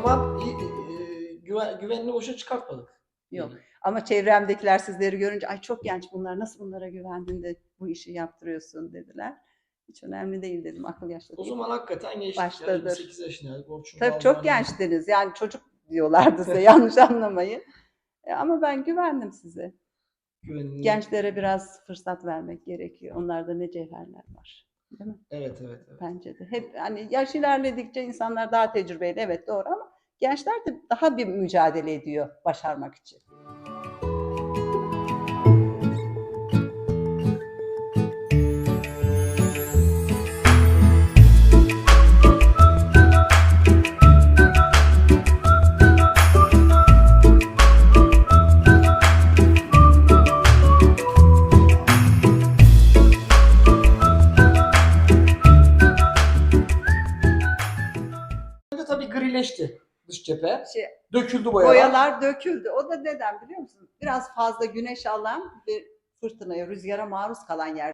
zaman iyi, e, güven, güvenli boşa çıkartmadık. Yok. Ama çevremdekiler sizleri görünce ay çok genç bunlar nasıl bunlara güvendin de bu işi yaptırıyorsun dediler. Hiç önemli değil dedim akıl yaşlı O zaman hakikaten geçtik. Baştadır. Yani 28 yaşındaydık. Tabii çok gençtiniz yani çocuk diyorlardı size yanlış anlamayın. E, Ama ben güvendim size. Güvenli. Gençlere biraz fırsat vermek gerekiyor. Onlarda ne cevherler var. Değil mi? Evet evet. evet. Bence de. Hep hani yaş ilerledikçe insanlar daha tecrübeli. Evet doğru ama gençler de daha bir mücadele ediyor başarmak için. Grileşti dış cephe. Şey, Döküldü boyalar. boyalar döküldü. O da neden biliyor musun? Biraz fazla güneş alan bir fırtınaya, rüzgara maruz kalan yer.